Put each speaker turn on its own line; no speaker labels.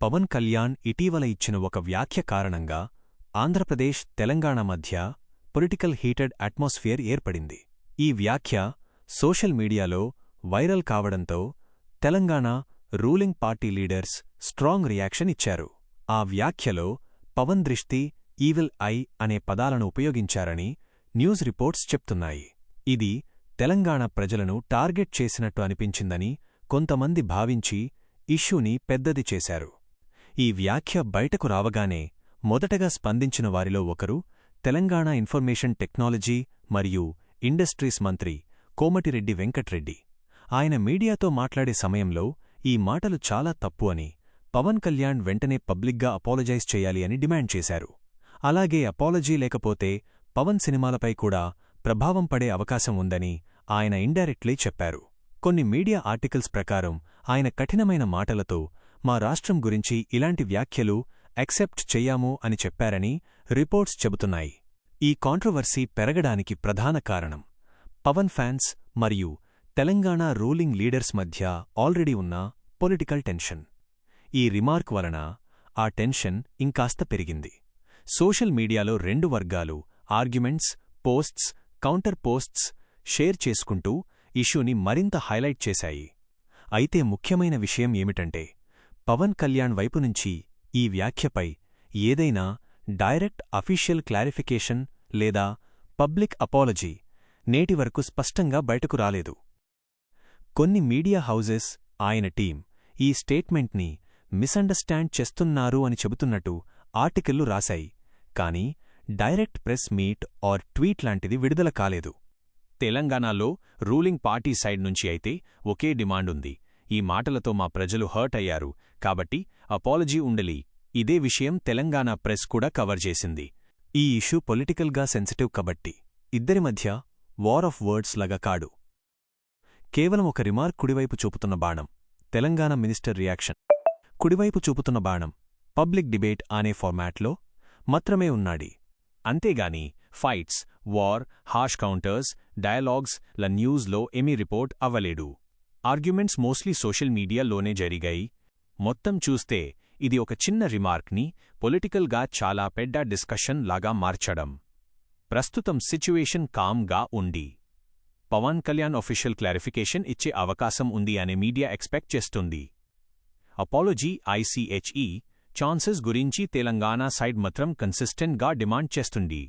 పవన్ కళ్యాణ్ ఇటీవల ఇచ్చిన ఒక వ్యాఖ్య కారణంగా ఆంధ్రప్రదేశ్ తెలంగాణ మధ్య పొలిటికల్ హీటెడ్ అట్మాస్ఫియర్ ఏర్పడింది. ఈ వ్యాఖ్య సోషల్ మీడియాలో వైరల్ కావడంతో Telangana ruling party leaders strong reaction ఇచ్చారు. ఆ వ్యాఖ్యలో పవన్ దృష్టి ఈవిల్ ఐ అనే పదాలను ఉపయోగించారని న్యూస్ రిపోర్ట్స్ చెప్తున్నాయి. ఇది తెలంగాణ ప్రజలను టార్గెట్ చేసినట్టు అనిపించిందని కొంతమంది భావించి ఇష్యూని పెద్దది చేశారు. ఈ వ్యాఖ్య బయటకు రావగానే మొదటగా స్పందించిన వారిలో ఒకరు తెలంగాణ ఇన్ఫర్మేషన్ టెక్నాలజీ మరియు ఇండస్ట్రీస్ మంత్రి కోమటిరెడ్డి వెంకట్రెడ్డి. ఆయన మీడియాతో మాట్లాడే సమయంలో ఈ మాటలు చాలా తప్పు అని పవన్ కళ్యాణ్ వెంటనే పబ్లిక్గా అపాలజైజ్ చేయాలి అని డిమాండ్ చేశారు. అలాగే అపాలజీ లేకపోతే పవన్ సినిమాలపై కూడా ప్రభావం పడే అవకాశం ఉందని ఆయన ఇండైరెక్ట్లీ చెప్పారు. కొన్ని మీడియా ఆర్టికల్స్ ప్రకారం ఆయన కఠినమైన మాటలతో మా రాష్ట్రం గురించి ఇలాంటి వ్యాఖ్యలు యాక్సెప్ట్ చెయ్యాము అని చెప్పారని రిపోర్ట్స్ చెబుతున్నాయి. ఈ కాంట్రవర్సీ పెరగడానికి ప్రధాన కారణం పవన్ ఫ్యాన్స్ మరియు తెలంగాణ రూలింగ్ లీడర్స్ మధ్య ఆల్రెడీ ఉన్న పొలిటికల్ టెన్షన్. ఈ రిమార్క్ వలన ఆ టెన్షన్ ఇంకాస్త పెరిగింది. సోషల్ మీడియాలో రెండు వర్గాలు arguments posts counter posts share చేసుకుంటూ ఇష్యూని మరింత హైలైట్ చేశాయి. అయితే ముఖ్యమైన విషయం ఏమిటంటే పవన్ కళ్యాణ్ వైపు నుంచి ఈ వ్యాఖ్యపై ఏదైనా డైరెక్ట్ అఫీషియల్ క్లారిఫికేషన్ లేదా పబ్లిక్ అపాలజీ నేటి వరకు స్పష్టంగా బయటకు రాలేదు. కొన్ని మీడియా హౌజెస్ ఆయన టీం ఈ స్టేట్మెంట్ని మిస్అండర్స్టాండ్ చేస్తున్నారు అని చెబుతున్నట్టు ఆర్టికల్లు రాశాయి. కానీ direct press meet or tweet లాంటిది విడుదల కాలేదు. తెలంగాణలో రూలింగ్ పార్టీ సైడ్ నుంచి అయితే ఒకే డిమాండుంది ఈ మాటలతో మా ప్రజలు హర్ట్ అయ్యారు. కాబట్టి అపాలజీ ఉండలి. ఇదే విషయం తెలంగాణ ప్రెస్ కూడా కవర్ చేసింది. ఈ ఇష్యూ పొలిటికల్గా సెన్సిటివ్ కాబట్టి. ఇద్దరి మధ్య వార్ ఆఫ్ వర్డ్స్ లాగా కాడు. కేవలం ఒక రిమార్క్ కుడివైపు చూపుతున్న బాణం. Telangana minister reaction. కుడివైపు చూపుతున్న బాణం. పబ్లిక్ డిబేట్ అనే ఫార్మాట్లో మాత్రమే ఉన్నాడి. అంతేగాని fights war hash counters dialogues ల న్యూస్లో ఏమీ రిపోర్ట్ అవ్వలేడు. ఆర్గ్యుమెంట్స్ మోస్ట్లీ సోషల్ మీడియాలోనే జరిగాయి. మొత్తం చూస్తే ఇది ఒక చిన్న రిమార్క్ని పొలిటికల్గా చాలా పెద్ద డిస్కషన్ లాగా మార్చడం. ప్రస్తుతం సిచ్యువేషన్ కామ్గా ఉండి పవన్ కళ్యాణ్ ఒఫీషియల్ క్లారిఫికేషన్ ఇచ్చే అవకాశం ఉంది అనే మీడియా ఎక్స్పెక్ట్ చేస్తుంది. అపాలజీ ఐసీహెచ్ఈ ఛాన్సెస్ గురించి తెలంగాణ సైడ్ మాత్రం కన్సిస్టెంట్గా డిమాండ్ చేస్తుంది.